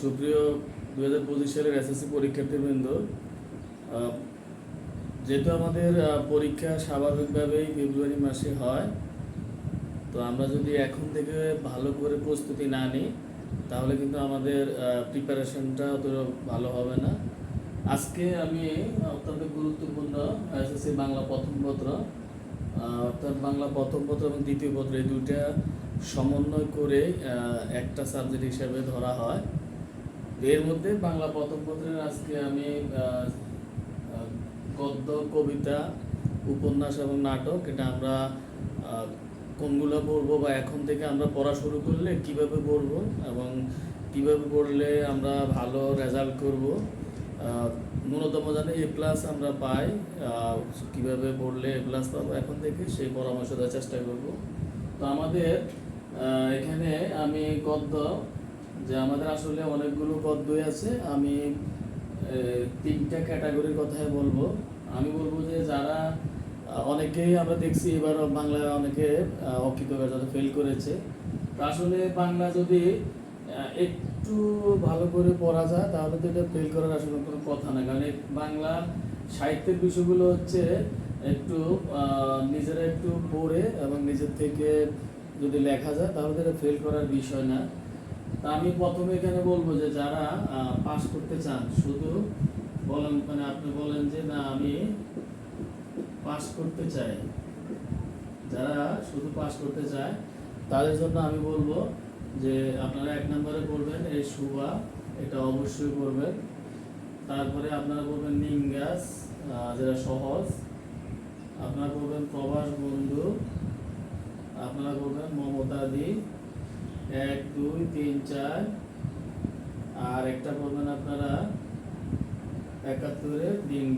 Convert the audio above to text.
সুপ্রিয় দু হাজার পঁচিশ সালের এসএসসি পরীক্ষার্থীবৃন্দ যেহেতু আমাদের পরীক্ষা স্বাভাবিকভাবেই ফেব্রুয়ারি মাসে হয়, তো আমরা যদি এখন থেকে ভালো করে প্রস্তুতি না নিই, তাহলে কিন্তু আমাদের প্রিপারেশনটা অত ভালো হবে না। আজকে আমি অত্যন্ত গুরুত্বপূর্ণ এসএসসি বাংলা প্রথম পত্র অর্থাৎ বাংলা প্রথম পত্র এবং দ্বিতীয় পত্র, এই দুইটা সমন্বয় করে একটা সাবজেক্ট হিসেবে ধরা হয়। এর মধ্যে বাংলা প্রথম পত্রের আজকে আমি গদ্য, কবিতা, উপন্যাস এবং নাটক, এটা আমরা কোনগুলো পড়ব বা এখন থেকে আমরা পড়া শুরু করলে কীভাবে পড়ব এবং কীভাবে পড়লে আমরা ভালো রেজাল্ট করব ন্যূনতম জানে এ প্লাস আমরা পাই কীভাবে পড়লে এ প্লাস পাবো, এখন থেকে সেই পরামর্শ দেওয়ার চেষ্টা করব। তো আমাদের এখানে আমি গদ্য যে আমাদের আসলে অনেকগুলো গদ্যই আছে আমি তিনটা ক্যাটাগরির কথাই বলব। আমি বলব যে যারা অনেকেই আমরা দেখছি এবার বাংলায় অনেকে আহ, অকৃতকার যারা ফেল করেছে। আসলে বাংলা যদি একটু ভালো করে পড়া যায় তাহলে তো এটা ফেল করার আসলে কোনো কথা না। কারণ বাংলা সাহিত্যের বিষয়গুলো হচ্ছে একটু নিজেরা একটু পড়ে এবং নিজের থেকে যদি লেখা যায়, তাহলে এটা ফেল করার বিষয় না। তা আমি প্রথমে এখানে বলব যে, যারা পাস করতে চান, শুধু বলেন মানে আপনি বলেন যে, না, আমি পাস করতে চাই। যারা শুধু পাস করতে চায়, তাদের জন্য আমি বলব যে, আপনারা এক নম্বরে পড়বেন এই সুবা, এটা অবশ্যই পড়বেন। তারপরে আপনারা পড়বেন নিঙ্গাস যেটা সহজ। আপনারা পড়বেন প্রবাস আপনারা পড়বেন মমতাদি এক দুই তিন চার। আর একটা করবেন আপনারা একাত্তরের দিনগুলো।